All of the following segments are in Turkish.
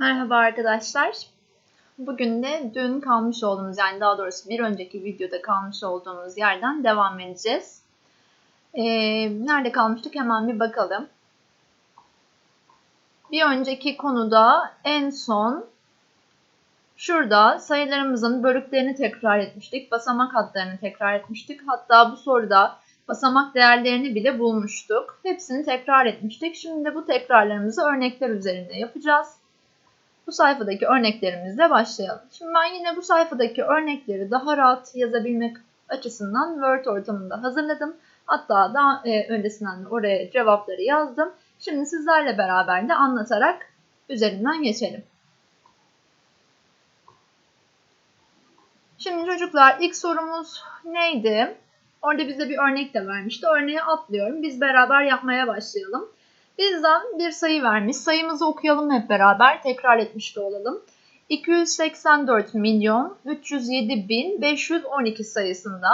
Merhaba arkadaşlar. Bugün de dün kalmış olduğumuz yani daha doğrusu bir önceki videoda kalmış olduğumuz yerden devam edeceğiz. Ee, nerede kalmıştık hemen bir bakalım. Bir önceki konuda en son şurada sayılarımızın bölüklerini tekrar etmiştik. Basamak hatlarını tekrar etmiştik. Hatta bu soruda basamak değerlerini bile bulmuştuk. Hepsini tekrar etmiştik. Şimdi de bu tekrarlarımızı örnekler üzerinde yapacağız. Bu sayfadaki örneklerimizle başlayalım. Şimdi ben yine bu sayfadaki örnekleri daha rahat yazabilmek açısından Word ortamında hazırladım. Hatta daha e, öncesinden de oraya cevapları yazdım. Şimdi sizlerle beraber de anlatarak üzerinden geçelim. Şimdi çocuklar ilk sorumuz neydi? Orada bize bir örnek de vermişti. Örneği atlıyorum. Biz beraber yapmaya başlayalım. Bizden bir sayı vermiş. Sayımızı okuyalım hep beraber. Tekrar etmiş de olalım. 284 milyon 307 bin 512 sayısında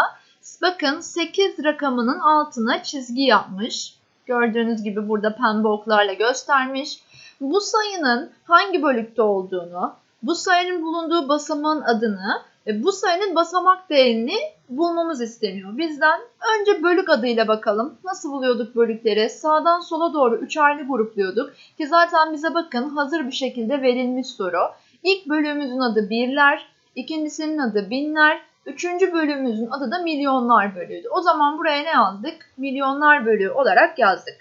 bakın 8 rakamının altına çizgi yapmış. Gördüğünüz gibi burada pembe oklarla göstermiş. Bu sayının hangi bölükte olduğunu, bu sayının bulunduğu basamağın adını bu sayının basamak değerini bulmamız isteniyor. Bizden önce bölük adıyla bakalım. Nasıl buluyorduk bölükleri? Sağdan sola doğru üçerli grupluyorduk. Ki zaten bize bakın hazır bir şekilde verilmiş soru. İlk bölümümüzün adı birler, ikincisinin adı binler, üçüncü bölümümüzün adı da milyonlar bölüğüydü. O zaman buraya ne yazdık? Milyonlar bölüğü olarak yazdık.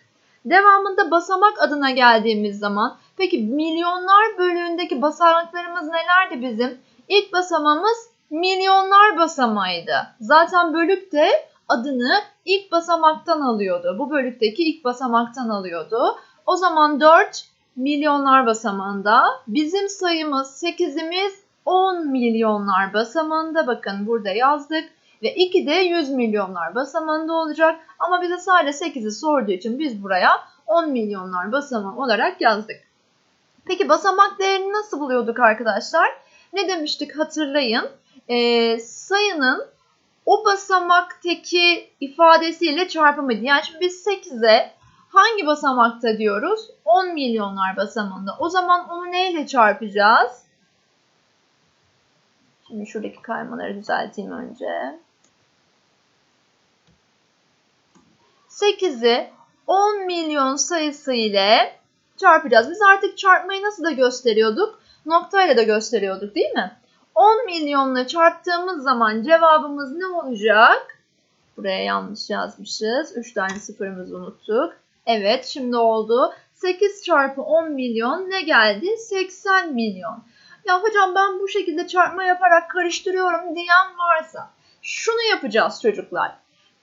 Devamında basamak adına geldiğimiz zaman peki milyonlar bölüğündeki basamaklarımız nelerdi bizim? İlk basamağımız milyonlar basamağıydı. Zaten bölük de adını ilk basamaktan alıyordu. Bu bölükteki ilk basamaktan alıyordu. O zaman 4 milyonlar basamağında. Bizim sayımız 8'imiz 10 milyonlar basamağında. Bakın burada yazdık. Ve 2 de 100 milyonlar basamağında olacak. Ama bize sadece 8'i sorduğu için biz buraya 10 milyonlar basamağı olarak yazdık. Peki basamak değerini nasıl buluyorduk arkadaşlar? Ne demiştik hatırlayın e, sayının o basamaktaki ifadesiyle çarpımıydı. Yani şimdi biz 8'e hangi basamakta diyoruz? 10 milyonlar basamağında. O zaman onu neyle çarpacağız? Şimdi şuradaki kaymaları düzelteyim önce. 8'i 10 milyon sayısı ile çarpacağız. Biz artık çarpmayı nasıl da gösteriyorduk? Noktayla da gösteriyorduk değil mi? 10 milyonla çarptığımız zaman cevabımız ne olacak? Buraya yanlış yazmışız. 3 tane sıfırımızı unuttuk. Evet şimdi oldu. 8 çarpı 10 milyon ne geldi? 80 milyon. Ya hocam ben bu şekilde çarpma yaparak karıştırıyorum diyen varsa şunu yapacağız çocuklar.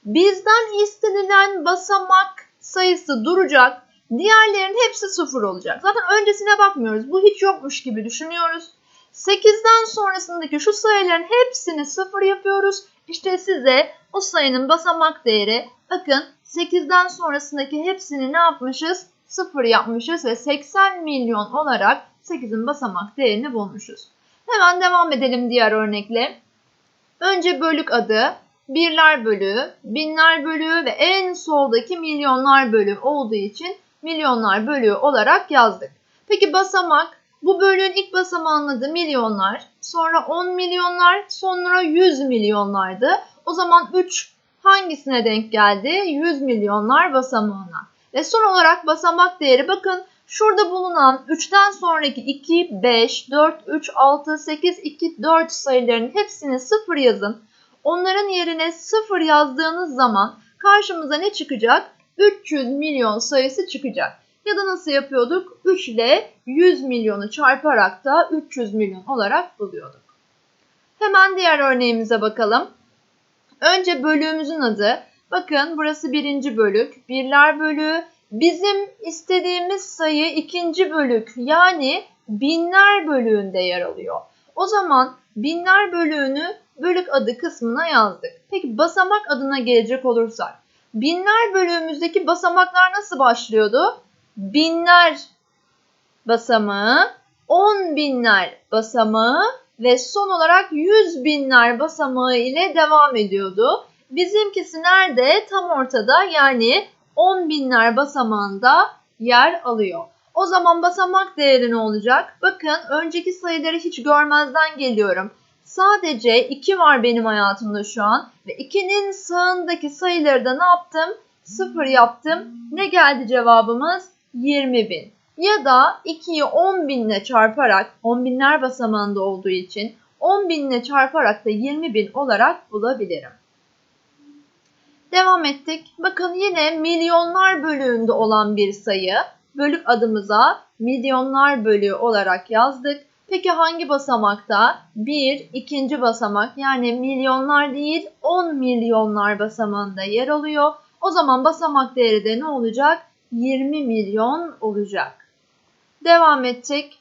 Bizden istenilen basamak sayısı duracak. Diğerlerinin hepsi sıfır olacak. Zaten öncesine bakmıyoruz. Bu hiç yokmuş gibi düşünüyoruz. 8'den sonrasındaki şu sayıların hepsini sıfır yapıyoruz. İşte size o sayının basamak değeri bakın 8'den sonrasındaki hepsini ne yapmışız? Sıfır yapmışız ve 80 milyon olarak 8'in basamak değerini bulmuşuz. Hemen devam edelim diğer örnekle. Önce bölük adı, birler bölüğü, binler bölüğü ve en soldaki milyonlar bölüğü olduğu için milyonlar bölüğü olarak yazdık. Peki basamak bu bölüğün ilk basamağının adı milyonlar, sonra 10 milyonlar, sonra 100 milyonlardı. O zaman 3 hangisine denk geldi? 100 milyonlar basamağına. Ve son olarak basamak değeri bakın şurada bulunan 3'ten sonraki 2, 5, 4, 3, 6, 8, 2, 4 sayıların hepsini 0 yazın. Onların yerine 0 yazdığınız zaman karşımıza ne çıkacak? 300 milyon sayısı çıkacak. Ya da nasıl yapıyorduk? 3 ile 100 milyonu çarparak da 300 milyon olarak buluyorduk. Hemen diğer örneğimize bakalım. Önce bölüğümüzün adı. Bakın burası birinci bölük. Birler bölüğü. Bizim istediğimiz sayı ikinci bölük. Yani binler bölüğünde yer alıyor. O zaman binler bölüğünü bölük adı kısmına yazdık. Peki basamak adına gelecek olursak. Binler bölüğümüzdeki basamaklar nasıl başlıyordu? Binler basamağı, on binler basamağı ve son olarak yüz binler basamağı ile devam ediyordu. Bizimkisi nerede? Tam ortada yani on binler basamağında yer alıyor. O zaman basamak değeri ne olacak? Bakın önceki sayıları hiç görmezden geliyorum. Sadece 2 var benim hayatımda şu an. Ve 2'nin sağındaki sayıları da ne yaptım? 0 yaptım. Ne geldi cevabımız? 20.000. Ya da 2'yi 10.000 ile çarparak, 10 binler basamağında olduğu için 10.000 ile çarparak da 20.000 olarak bulabilirim. Devam ettik. Bakın yine milyonlar bölüğünde olan bir sayı. Bölük adımıza milyonlar bölüğü olarak yazdık. Peki hangi basamakta? 1, ikinci basamak yani milyonlar değil 10 milyonlar basamağında yer alıyor. O zaman basamak değeri de ne olacak? 20 milyon olacak. Devam ettik.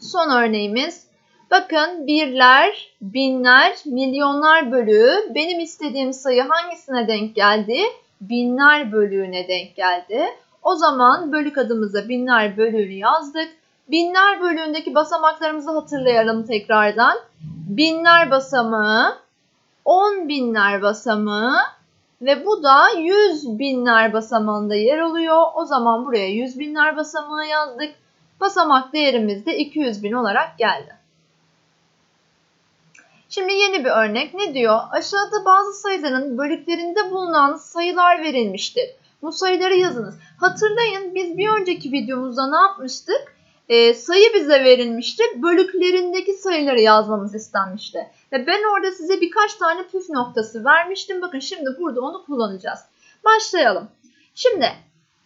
Son örneğimiz. Bakın birler, binler, milyonlar bölüğü benim istediğim sayı hangisine denk geldi? Binler bölüğüne denk geldi. O zaman bölük adımıza binler bölüğünü yazdık. Binler bölüğündeki basamaklarımızı hatırlayalım tekrardan. Binler basamağı, on binler basamağı ve bu da yüz binler basamağında yer alıyor. O zaman buraya yüz binler basamağı yazdık. Basamak değerimiz de 200 bin olarak geldi. Şimdi yeni bir örnek ne diyor? Aşağıda bazı sayıların bölüklerinde bulunan sayılar verilmiştir. Bu sayıları yazınız. Hatırlayın biz bir önceki videomuzda ne yapmıştık? Ee, sayı bize verilmişti. Bölüklerindeki sayıları yazmamız istenmişti. Ve ben orada size birkaç tane püf noktası vermiştim. Bakın şimdi burada onu kullanacağız. Başlayalım. Şimdi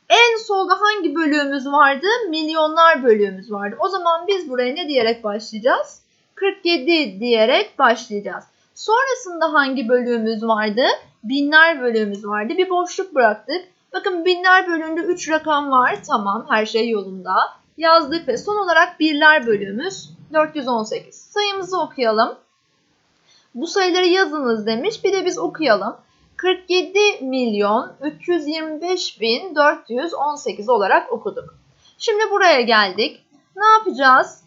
en solda hangi bölüğümüz vardı? Milyonlar bölüğümüz vardı. O zaman biz buraya ne diyerek başlayacağız? 47 diyerek başlayacağız. Sonrasında hangi bölüğümüz vardı? Binler bölüğümüz vardı. Bir boşluk bıraktık. Bakın binler bölüğünde 3 rakam var. Tamam her şey yolunda. Yazdık ve son olarak birler bölüğümüz 418. Sayımızı okuyalım. Bu sayıları yazınız demiş. Bir de biz okuyalım. 47 milyon 325 bin 418 olarak okuduk. Şimdi buraya geldik. Ne yapacağız?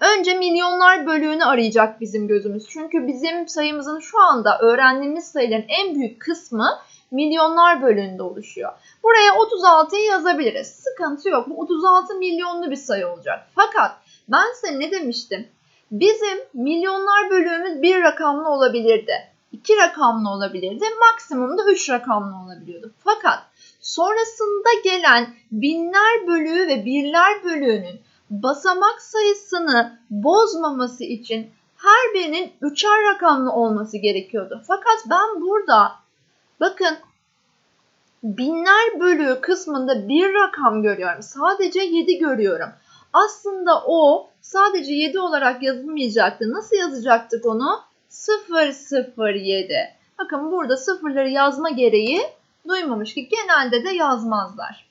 Önce milyonlar bölüğünü arayacak bizim gözümüz. Çünkü bizim sayımızın şu anda öğrendiğimiz sayıların en büyük kısmı milyonlar bölüğünde oluşuyor. Buraya 36'yı yazabiliriz. Sıkıntı yok. Bu 36 milyonlu bir sayı olacak. Fakat ben size ne demiştim? Bizim milyonlar bölüğümüz bir rakamlı olabilirdi. iki rakamlı olabilirdi. Maksimumda üç rakamlı olabiliyordu. Fakat sonrasında gelen binler bölüğü ve birler bölüğünün basamak sayısını bozmaması için her birinin üçer rakamlı olması gerekiyordu. Fakat ben burada bakın binler bölüğü kısmında bir rakam görüyorum. Sadece 7 görüyorum. Aslında o sadece 7 olarak yazılmayacaktı. Nasıl yazacaktık onu? 007. Bakın burada sıfırları yazma gereği duymamış ki genelde de yazmazlar.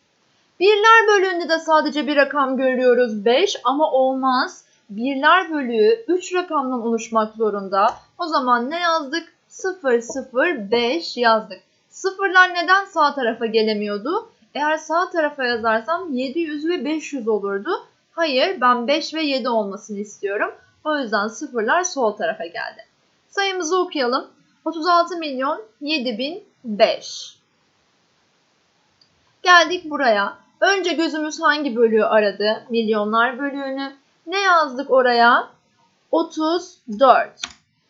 Birler bölüğünde de sadece bir rakam görüyoruz 5 ama olmaz. Birler bölüğü 3 rakamdan oluşmak zorunda. O zaman ne yazdık? 0, 0, 5 yazdık. Sıfırlar neden sağ tarafa gelemiyordu? Eğer sağ tarafa yazarsam 700 ve 500 olurdu. Hayır ben 5 ve 7 olmasını istiyorum. O yüzden sıfırlar sol tarafa geldi. Sayımızı okuyalım. 36 milyon 7005. Geldik buraya. Önce gözümüz hangi bölüğü aradı? Milyonlar bölüğünü. Ne yazdık oraya? 34.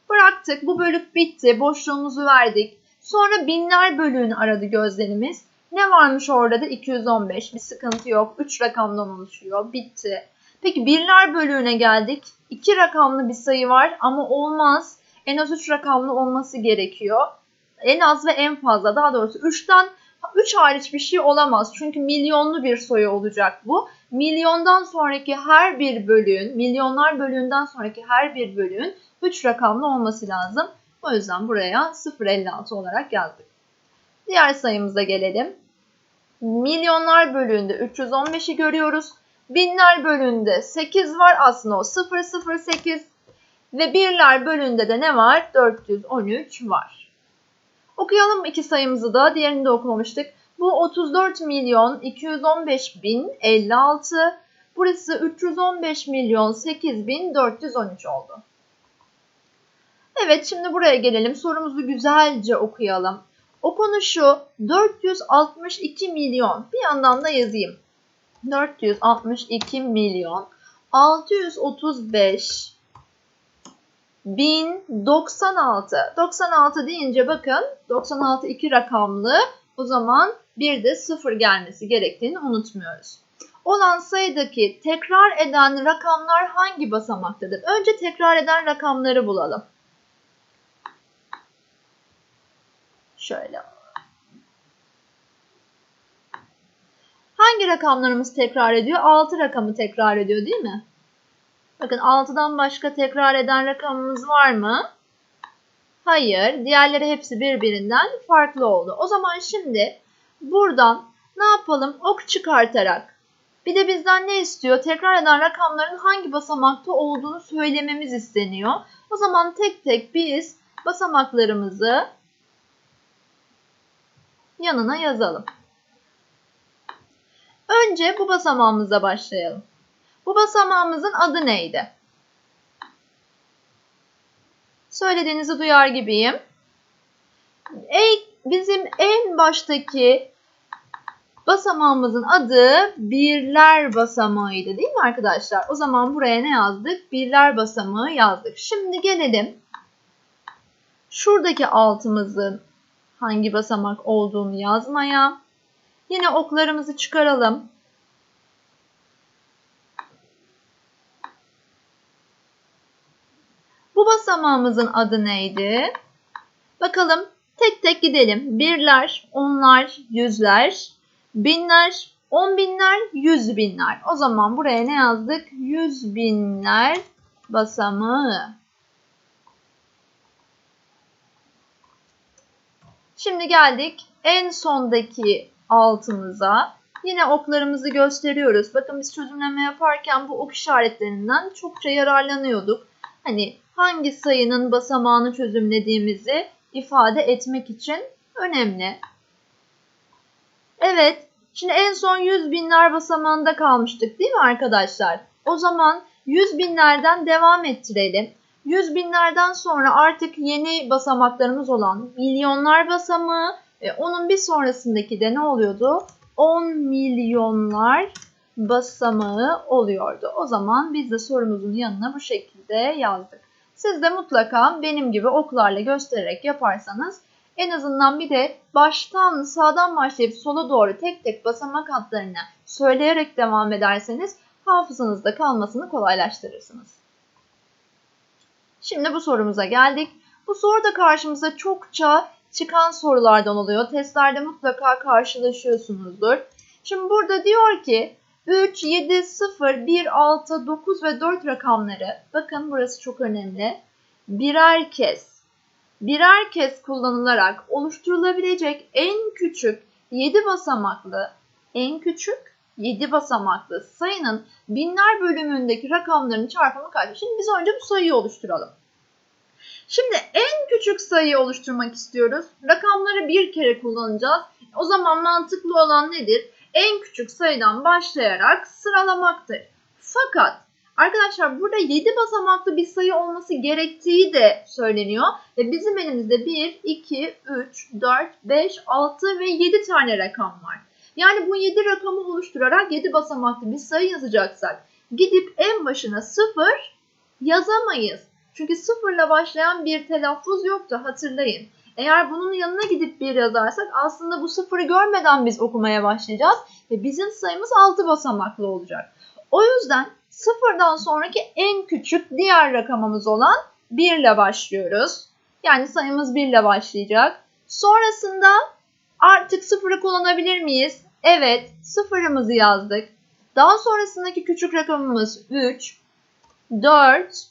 Bıraktık. Bu bölük bitti. Boşluğumuzu verdik. Sonra binler bölüğünü aradı gözlerimiz. Ne varmış orada da? 215. Bir sıkıntı yok. 3 rakamdan oluşuyor. Bitti. Peki birler bölüğüne geldik. 2 rakamlı bir sayı var ama olmaz. En az 3 rakamlı olması gerekiyor. En az ve en fazla daha doğrusu 3'ten 3 hariç bir şey olamaz. Çünkü milyonlu bir sayı olacak bu. Milyondan sonraki her bir bölüğün, milyonlar bölüğünden sonraki her bir bölüğün 3 rakamlı olması lazım. O yüzden buraya 0.56 olarak yazdık. Diğer sayımıza gelelim. Milyonlar bölüğünde 315'i görüyoruz. Binler bölüğünde 8 var aslında o 008 ve birler bölüğünde de ne var? 413 var. Okuyalım iki sayımızı da. Diğerini de okumamıştık. Bu 34 milyon 215 bin 56. Burası 315 milyon 8 bin 413 oldu. Evet şimdi buraya gelelim. Sorumuzu güzelce okuyalım. O konu şu 462 milyon bir yandan da yazayım. 462 milyon 635 1096. 96 deyince bakın 96 iki rakamlı o zaman bir de sıfır gelmesi gerektiğini unutmuyoruz. Olan sayıdaki tekrar eden rakamlar hangi basamaktadır? Önce tekrar eden rakamları bulalım. Şöyle. Hangi rakamlarımız tekrar ediyor? 6 rakamı tekrar ediyor değil mi? Bakın 6'dan başka tekrar eden rakamımız var mı? Hayır. Diğerleri hepsi birbirinden farklı oldu. O zaman şimdi buradan ne yapalım? Ok çıkartarak. Bir de bizden ne istiyor? Tekrar eden rakamların hangi basamakta olduğunu söylememiz isteniyor. O zaman tek tek biz basamaklarımızı yanına yazalım. Önce bu basamağımıza başlayalım. Bu basamağımızın adı neydi? Söylediğinizi duyar gibiyim. Ey, bizim en baştaki basamağımızın adı birler basamağıydı değil mi arkadaşlar? O zaman buraya ne yazdık? Birler basamağı yazdık. Şimdi gelelim şuradaki altımızın hangi basamak olduğunu yazmaya. Yine oklarımızı çıkaralım. Bu basamağımızın adı neydi? Bakalım tek tek gidelim. Birler, onlar, yüzler, binler, on binler, yüz binler. O zaman buraya ne yazdık? Yüz binler basamağı. Şimdi geldik en sondaki altımıza. Yine oklarımızı gösteriyoruz. Bakın biz çözümleme yaparken bu ok işaretlerinden çokça yararlanıyorduk. Hani hangi sayının basamağını çözümlediğimizi ifade etmek için önemli. Evet, şimdi en son 100 binler basamağında kalmıştık değil mi arkadaşlar? O zaman 100 binlerden devam ettirelim. 100 binlerden sonra artık yeni basamaklarımız olan milyonlar basamağı ve onun bir sonrasındaki de ne oluyordu? 10 milyonlar basamağı oluyordu. O zaman biz de sorumuzun yanına bu şekilde yazdık. Siz de mutlaka benim gibi oklarla göstererek yaparsanız en azından bir de baştan sağdan başlayıp sola doğru tek tek basamak hatlarını söyleyerek devam ederseniz hafızanızda kalmasını kolaylaştırırsınız. Şimdi bu sorumuza geldik. Bu soru da karşımıza çokça çıkan sorulardan oluyor. Testlerde mutlaka karşılaşıyorsunuzdur. Şimdi burada diyor ki 3, 7, 0, 1, 6, 9 ve 4 rakamları bakın burası çok önemli. Birer kez birer kez kullanılarak oluşturulabilecek en küçük 7 basamaklı en küçük 7 basamaklı sayının binler bölümündeki rakamların çarpımı kaç? Şimdi biz önce bu sayıyı oluşturalım. Şimdi en küçük sayıyı oluşturmak istiyoruz. Rakamları bir kere kullanacağız. O zaman mantıklı olan nedir? En küçük sayıdan başlayarak sıralamaktır. Fakat arkadaşlar burada 7 basamaklı bir sayı olması gerektiği de söyleniyor. Ve bizim elimizde 1, 2, 3, 4, 5, 6 ve 7 tane rakam var. Yani bu 7 rakamı oluşturarak 7 basamaklı bir sayı yazacaksak gidip en başına 0 yazamayız. Çünkü sıfırla başlayan bir telaffuz yoktu hatırlayın. Eğer bunun yanına gidip bir yazarsak aslında bu sıfırı görmeden biz okumaya başlayacağız ve bizim sayımız 6 basamaklı olacak. O yüzden sıfırdan sonraki en küçük diğer rakamımız olan 1 ile başlıyoruz. Yani sayımız 1 ile başlayacak. Sonrasında artık sıfırı kullanabilir miyiz? Evet, sıfırımızı yazdık. Daha sonrasındaki küçük rakamımız 3, 4,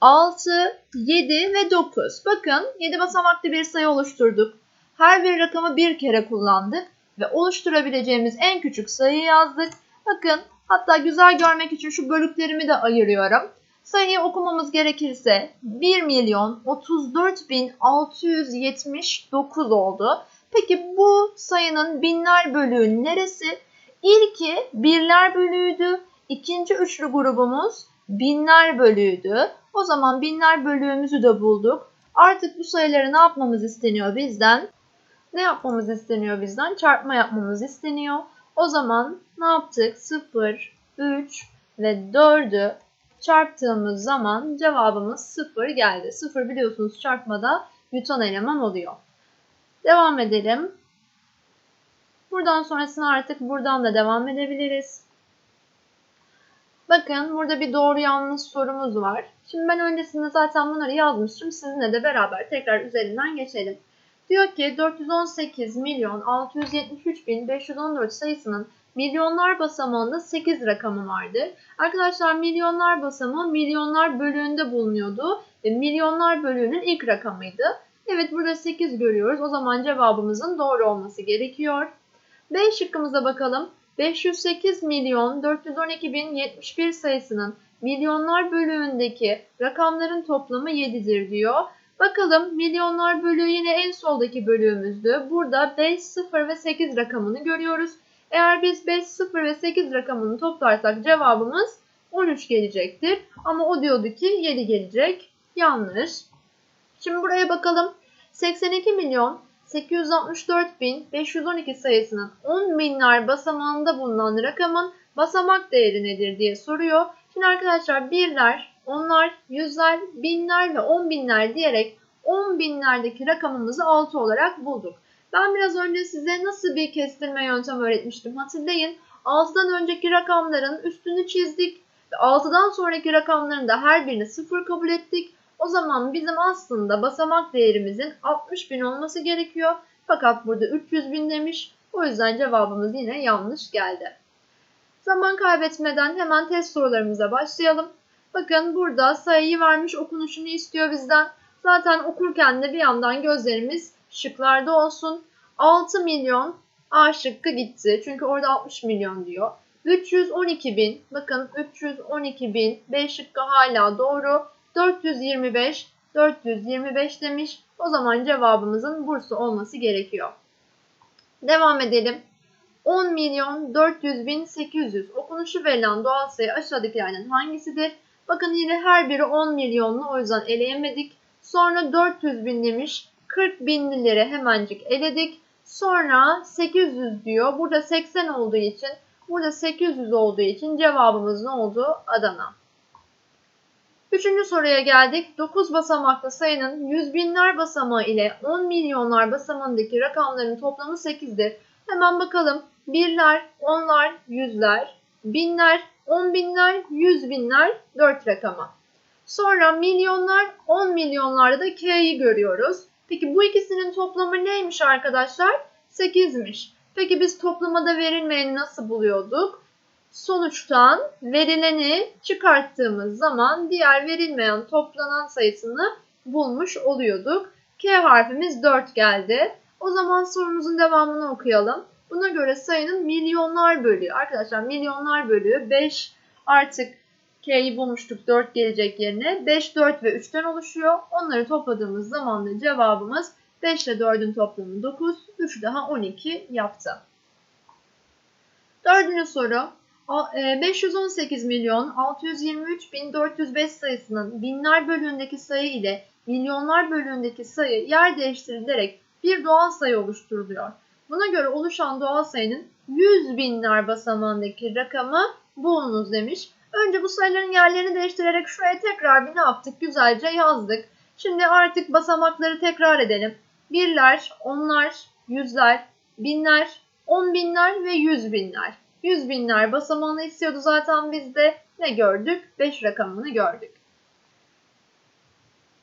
6, 7 ve 9. Bakın 7 basamaklı bir sayı oluşturduk. Her bir rakamı bir kere kullandık ve oluşturabileceğimiz en küçük sayıyı yazdık. Bakın hatta güzel görmek için şu bölüklerimi de ayırıyorum. Sayıyı okumamız gerekirse 1 milyon 34 bin 679 oldu. Peki bu sayının binler bölüğü neresi? İlki birler bölüğüydü. İkinci üçlü grubumuz binler bölüğüydü. O zaman binler bölüğümüzü de bulduk. Artık bu sayıları ne yapmamız isteniyor bizden? Ne yapmamız isteniyor bizden? Çarpma yapmamız isteniyor. O zaman ne yaptık? 0, 3 ve 4'ü çarptığımız zaman cevabımız 0 geldi. 0 biliyorsunuz çarpmada yutan eleman oluyor. Devam edelim. Buradan sonrasını artık buradan da devam edebiliriz. Bakın burada bir doğru yanlış sorumuz var. Şimdi ben öncesinde zaten bunları yazmıştım. Sizinle de beraber tekrar üzerinden geçelim. Diyor ki 418 milyon 673 bin 514 sayısının milyonlar basamağında 8 rakamı vardır. Arkadaşlar milyonlar basamağı milyonlar bölüğünde bulunuyordu ve milyonlar bölüğünün ilk rakamıydı. Evet burada 8 görüyoruz. O zaman cevabımızın doğru olması gerekiyor. B şıkkımıza bakalım. 508 milyon 412 bin 71 sayısının milyonlar bölüğündeki rakamların toplamı 7'dir diyor. Bakalım milyonlar bölüğü yine en soldaki bölüğümüzdü. Burada 5, 0 ve 8 rakamını görüyoruz. Eğer biz 5, 0 ve 8 rakamını toplarsak cevabımız 13 gelecektir. Ama o diyordu ki 7 gelecek. Yanlış. Şimdi buraya bakalım. 82 milyon 864.512 sayısının 10 binler basamağında bulunan rakamın basamak değeri nedir diye soruyor. Şimdi arkadaşlar birler, onlar, yüzler, binler ve on binler diyerek 10 binlerdeki rakamımızı 6 olarak bulduk. Ben biraz önce size nasıl bir kestirme yöntemi öğretmiştim hatırlayın. 6'dan önceki rakamların üstünü çizdik ve 6'dan sonraki rakamların da her birini 0 kabul ettik. O zaman bizim aslında basamak değerimizin 60 bin olması gerekiyor. Fakat burada 300 bin demiş. O yüzden cevabımız yine yanlış geldi. Zaman kaybetmeden hemen test sorularımıza başlayalım. Bakın burada sayıyı vermiş okunuşunu istiyor bizden. Zaten okurken de bir yandan gözlerimiz şıklarda olsun. 6 milyon A şıkkı gitti. Çünkü orada 60 milyon diyor. 312 bin. Bakın 312 bin. B şıkkı hala doğru. 425, 425 demiş. O zaman cevabımızın Bursa olması gerekiyor. Devam edelim. 10 milyon 400 bin 800 okunuşu verilen doğal sayı aşağıdakilerden hangisidir? Bakın yine her biri 10 milyonlu o yüzden eleyemedik. Sonra 400 bin demiş. 40 binlileri hemencik eledik. Sonra 800 diyor. Burada 80 olduğu için, burada 800 olduğu için cevabımız ne oldu? Adana. Üçüncü soruya geldik. 9 basamaklı sayının yüz binler basamağı ile 10 milyonlar basamağındaki rakamların toplamı 8'dir. Hemen bakalım. Birler, onlar, yüzler, binler, on binler, yüz binler, 4 rakama. Sonra milyonlar, 10 milyonlarda da K'yi görüyoruz. Peki bu ikisinin toplamı neymiş arkadaşlar? 8'miş. Peki biz toplamada verilmeyeni nasıl buluyorduk? Sonuçtan verileni çıkarttığımız zaman diğer verilmeyen toplanan sayısını bulmuş oluyorduk. K harfimiz 4 geldi. O zaman sorumuzun devamını okuyalım. Buna göre sayının milyonlar bölüğü. Arkadaşlar milyonlar bölüğü 5 artık K'yi bulmuştuk 4 gelecek yerine. 5, 4 ve 3'ten oluşuyor. Onları topladığımız zaman da cevabımız 5 ile 4'ün toplamı 9, 3 daha 12 yaptı. Dördüncü soru. 518 e, milyon 623 bin 405 sayısının binler bölüğündeki sayı ile milyonlar bölüğündeki sayı yer değiştirilerek bir doğal sayı oluşturuluyor. Buna göre oluşan doğal sayının 100 binler basamağındaki rakamı bulunuz demiş. Önce bu sayıların yerlerini değiştirerek şuraya tekrar bir ne yaptık? Güzelce yazdık. Şimdi artık basamakları tekrar edelim. Birler, onlar, yüzler, binler, on binler ve yüz binler. 100 binler basamağını istiyordu zaten biz de ne gördük? 5 rakamını gördük.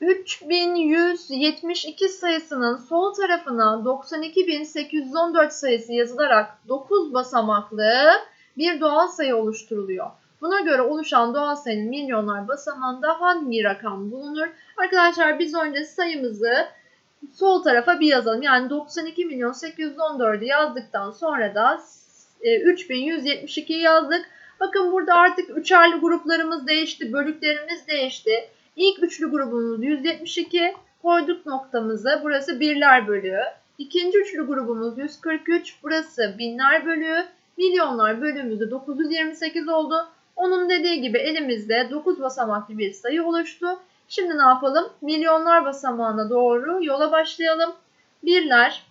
3172 sayısının sol tarafına 92.814 sayısı yazılarak 9 basamaklı bir doğal sayı oluşturuluyor. Buna göre oluşan doğal sayının milyonlar basamağında hangi rakam bulunur? Arkadaşlar biz önce sayımızı sol tarafa bir yazalım. Yani 92 milyon 814'ü yazdıktan sonra da 3172 e, yazdık. Bakın burada artık üçerli gruplarımız değişti, bölüklerimiz değişti. İlk üçlü grubumuz 172 koyduk noktamızı. Burası birler bölüğü. İkinci üçlü grubumuz 143. Burası binler bölüğü. Milyonlar bölümümüzde 928 oldu. Onun dediği gibi elimizde 9 basamaklı bir sayı oluştu. Şimdi ne yapalım? Milyonlar basamağına doğru yola başlayalım. Birler,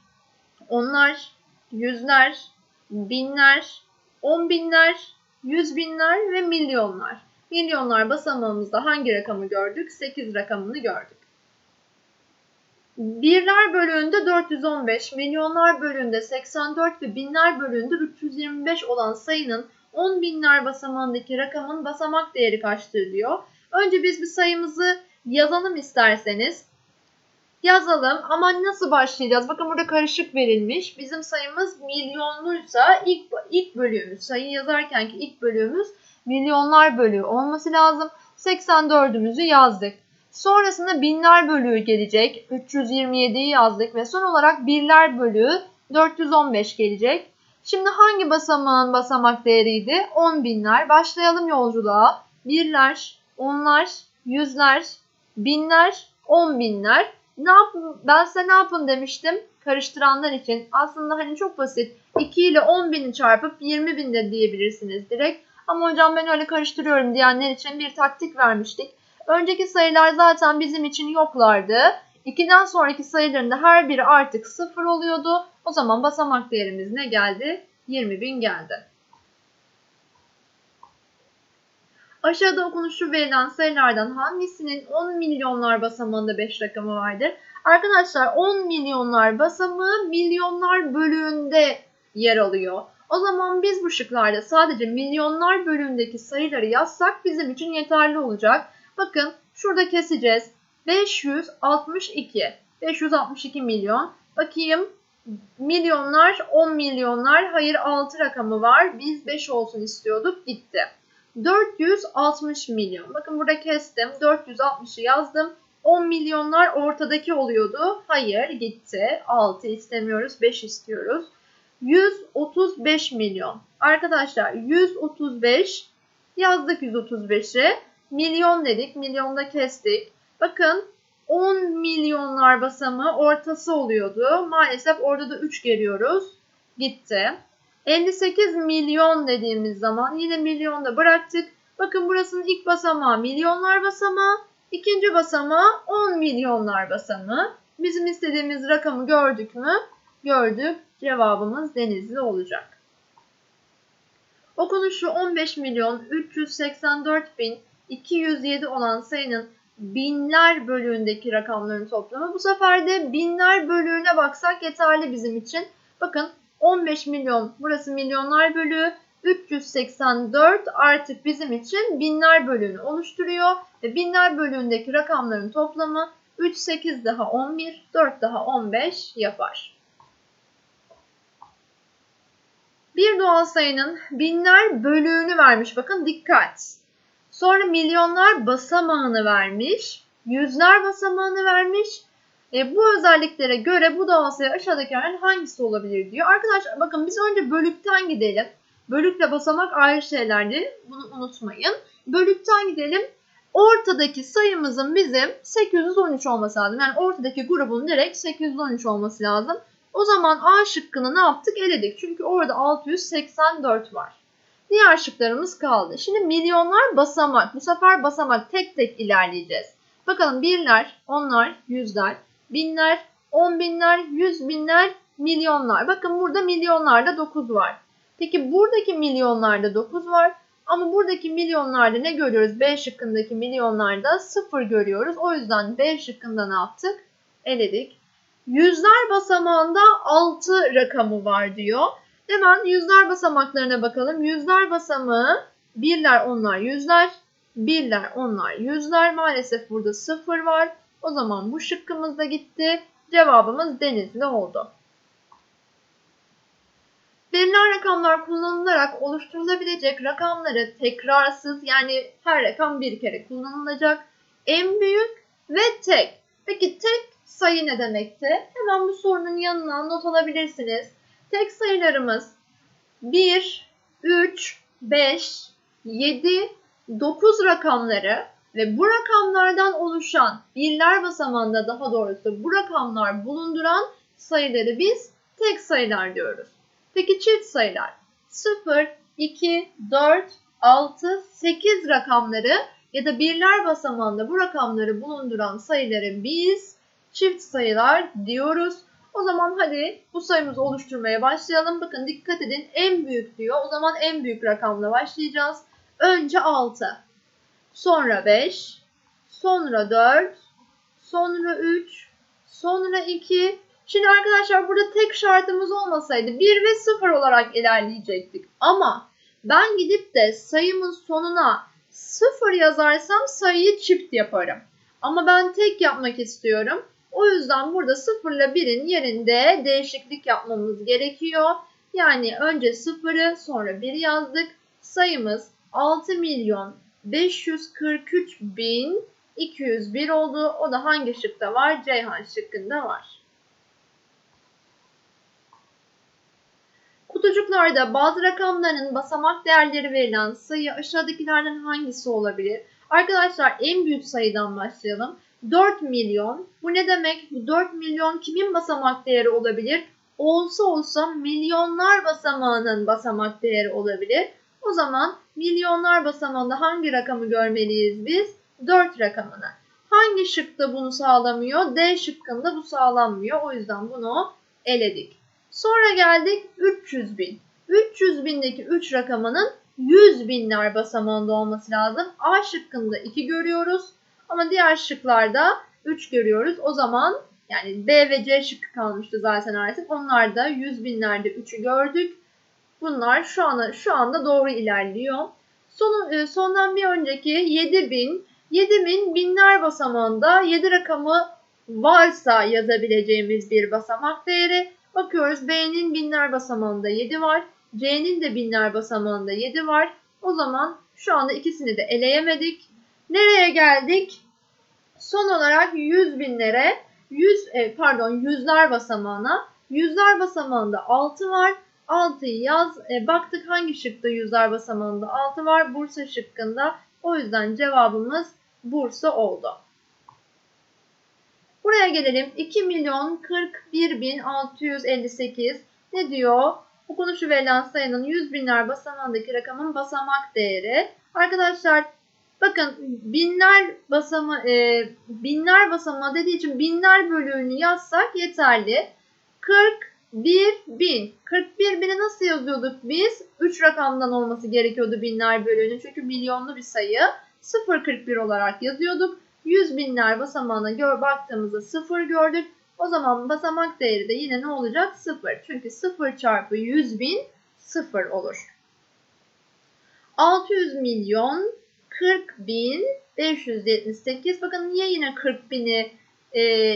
onlar, yüzler, binler, on binler, yüz binler ve milyonlar. Milyonlar basamağımızda hangi rakamı gördük? 8 rakamını gördük. Birler bölüğünde 415, milyonlar bölüğünde 84 ve binler bölüğünde 325 olan sayının 10 binler basamağındaki rakamın basamak değeri kaçtır diyor. Önce biz bir sayımızı yazalım isterseniz. Yazalım ama nasıl başlayacağız? Bakın burada karışık verilmiş. Bizim sayımız milyonluysa ilk, ilk bölüğümüz, sayı yazarken ki ilk bölüğümüz milyonlar bölüğü olması lazım. 84'ümüzü yazdık. Sonrasında binler bölüğü gelecek. 327'yi yazdık ve son olarak birler bölüğü 415 gelecek. Şimdi hangi basamağın basamak değeriydi? 10 binler. Başlayalım yolculuğa. Birler, onlar, yüzler, binler, on binler. Ne yap ben size ne yapın demiştim karıştıranlar için. Aslında hani çok basit. 2 ile 10 bini çarpıp 20 bin de diyebilirsiniz direkt. Ama hocam ben öyle karıştırıyorum diyenler için bir taktik vermiştik. Önceki sayılar zaten bizim için yoklardı. 2'den sonraki sayıların da her biri artık 0 oluyordu. O zaman basamak değerimiz ne geldi? 20.000 geldi. Aşağıda okunuşu verilen sayılardan hangisinin 10 milyonlar basamağında 5 rakamı vardır? Arkadaşlar 10 milyonlar basamağı milyonlar bölüğünde yer alıyor. O zaman biz bu şıklarda sadece milyonlar bölüğündeki sayıları yazsak bizim için yeterli olacak. Bakın şurada keseceğiz. 562. 562 milyon. Bakayım milyonlar 10 milyonlar. Hayır 6 rakamı var. Biz 5 olsun istiyorduk. Gitti. 460 milyon. Bakın burada kestim. 460'ı yazdım. 10 milyonlar ortadaki oluyordu. Hayır gitti. 6 istemiyoruz. 5 istiyoruz. 135 milyon. Arkadaşlar 135 yazdık 135'i. Milyon dedik. Milyonda kestik. Bakın 10 milyonlar basamağı ortası oluyordu. Maalesef orada da 3 geliyoruz. Gitti. 58 milyon dediğimiz zaman yine milyonda bıraktık. Bakın burasının ilk basamağı milyonlar basamağı. ikinci basamağı 10 milyonlar basamağı. Bizim istediğimiz rakamı gördük mü? Gördük. Cevabımız denizli olacak. Okunuşu 15 milyon 384 bin 207 olan sayının binler bölüğündeki rakamların toplamı. Bu sefer de binler bölüğüne baksak yeterli bizim için. Bakın 15 milyon burası milyonlar bölüğü 384 artık bizim için binler bölüğünü oluşturuyor. Ve binler bölüğündeki rakamların toplamı 3, 8 daha 11, 4 daha 15 yapar. Bir doğal sayının binler bölüğünü vermiş. Bakın dikkat. Sonra milyonlar basamağını vermiş. Yüzler basamağını vermiş. E, bu özelliklere göre bu sayı aşağıdakilerden hangisi olabilir diyor. Arkadaşlar bakın biz önce bölükten gidelim. Bölükle basamak ayrı şeylerdi. Bunu unutmayın. Bölükten gidelim. Ortadaki sayımızın bizim 813 olması lazım. Yani ortadaki grubun direkt 813 olması lazım. O zaman A şıkkını ne yaptık? Eledik. Çünkü orada 684 var. Diğer şıklarımız kaldı. Şimdi milyonlar basamak. Bu sefer basamak tek tek ilerleyeceğiz. Bakalım birler, onlar, yüzler, binler, on binler, yüz binler, milyonlar. Bakın burada milyonlarda 9 var. Peki buradaki milyonlarda 9 var. Ama buradaki milyonlarda ne görüyoruz? B şıkkındaki milyonlarda 0 görüyoruz. O yüzden B şıkkında ne yaptık? Eledik. Yüzler basamağında 6 rakamı var diyor. Hemen yüzler basamaklarına bakalım. Yüzler basamağı birler, onlar, yüzler, birler, onlar, yüzler. Maalesef burada 0 var. O zaman bu şıkkımız da gitti. Cevabımız denizli oldu. Verilen rakamlar kullanılarak oluşturulabilecek rakamları tekrarsız yani her rakam bir kere kullanılacak. En büyük ve tek. Peki tek sayı ne demekti? Hemen bu sorunun yanına not alabilirsiniz. Tek sayılarımız 1, 3, 5, 7, 9 rakamları ve bu rakamlardan oluşan birler basamağında daha doğrusu bu rakamlar bulunduran sayıları biz tek sayılar diyoruz. Peki çift sayılar 0, 2, 4, 6, 8 rakamları ya da birler basamağında bu rakamları bulunduran sayıları biz çift sayılar diyoruz. O zaman hadi bu sayımızı oluşturmaya başlayalım. Bakın dikkat edin en büyük diyor. O zaman en büyük rakamla başlayacağız. Önce 6. Sonra 5. Sonra 4. Sonra 3. Sonra 2. Şimdi arkadaşlar burada tek şartımız olmasaydı 1 ve 0 olarak ilerleyecektik. Ama ben gidip de sayımın sonuna 0 yazarsam sayıyı çift yaparım. Ama ben tek yapmak istiyorum. O yüzden burada 0 ile 1'in yerinde değişiklik yapmamız gerekiyor. Yani önce 0'ı sonra 1'i yazdık. Sayımız 6 milyon 543 bin 201 oldu. O da hangi şıkta var? Ceyhan şıkkında var. Kutucuklarda bazı rakamların basamak değerleri verilen sayı aşağıdakilerden hangisi olabilir? Arkadaşlar en büyük sayıdan başlayalım. 4 milyon. Bu ne demek? Bu 4 milyon kimin basamak değeri olabilir? Olsa olsa milyonlar basamağının basamak değeri olabilir. O zaman milyonlar basamağında hangi rakamı görmeliyiz biz? 4 rakamını. Hangi şıkta bunu sağlamıyor? D şıkkında bu sağlanmıyor. O yüzden bunu eledik. Sonra geldik 300 bin. 300 bindeki 3 rakamının 100 binler basamağında olması lazım. A şıkkında 2 görüyoruz. Ama diğer şıklarda 3 görüyoruz. O zaman yani B ve C şıkkı kalmıştı zaten artık. Onlar da 100 binlerde 3'ü gördük. Bunlar şu anda şu anda doğru ilerliyor. Son, e, sondan bir önceki 7000 7000 binler basamağında 7 rakamı varsa yazabileceğimiz bir basamak değeri. Bakıyoruz B'nin binler basamağında 7 var. C'nin de binler basamağında 7 var. O zaman şu anda ikisini de eleyemedik. Nereye geldik? Son olarak 100 binlere 100 e, pardon yüzler basamağına. Yüzler basamağında 6 var. 6'yı yaz. E, baktık hangi şıkta yüzler basamağında 6 var? Bursa şıkkında. O yüzden cevabımız Bursa oldu. Buraya gelelim. 2 milyon 41 bin 658 ne diyor? Okunuşu verilen sayının 100 binler basamağındaki rakamın basamak değeri. Arkadaşlar bakın binler basama e, binler basamağı dediği için binler bölüğünü yazsak yeterli. 41 bin. 41 bini nasıl yazıyorduk biz? 3 rakamdan olması gerekiyordu binler bölüğünün. Çünkü milyonlu bir sayı. 0.41 olarak yazıyorduk. 100 binler basamağına gör, baktığımızda 0 gördük. O zaman basamak değeri de yine ne olacak? 0. Çünkü 0 çarpı 100 bin 0 olur. 600 milyon 40 bin 578. Bakın niye yine 40 bini e,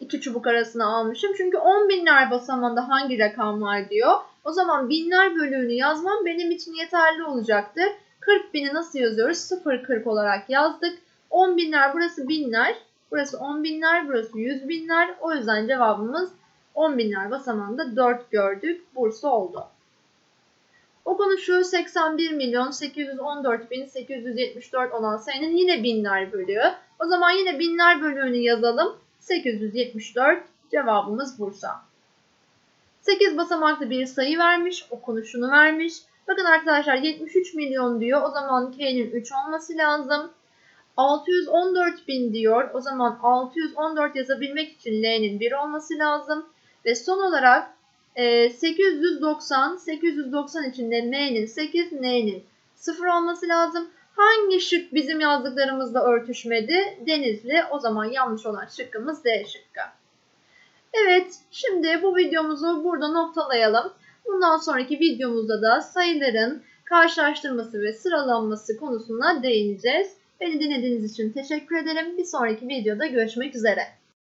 iki çubuk arasına almışım? Çünkü 10 binler basamağında hangi rakam var diyor. O zaman binler bölüğünü yazmam benim için yeterli olacaktır. 40 bini nasıl yazıyoruz? 0,40 olarak yazdık. 10 binler burası binler. Burası 10 binler, burası 100 binler. O yüzden cevabımız 10 binler basamağında 4 gördük. Bursa oldu. O konu şu 81 milyon 814 bin 874 olan sayının yine binler bölüğü. O zaman yine binler bölüğünü yazalım. 874 cevabımız Bursa. 8 basamaklı bir sayı vermiş. O konuşunu vermiş. Bakın arkadaşlar 73 milyon diyor. O zaman K'nin 3 olması lazım. 614 bin diyor. O zaman 614 yazabilmek için L'nin 1 olması lazım. Ve son olarak 890, 890 içinde M'nin 8, N'nin 0 olması lazım. Hangi şık bizim yazdıklarımızla örtüşmedi? Denizli. O zaman yanlış olan şıkkımız D şıkkı. Evet, şimdi bu videomuzu burada noktalayalım. Bundan sonraki videomuzda da sayıların karşılaştırması ve sıralanması konusuna değineceğiz. Beni dinlediğiniz için teşekkür ederim. Bir sonraki videoda görüşmek üzere.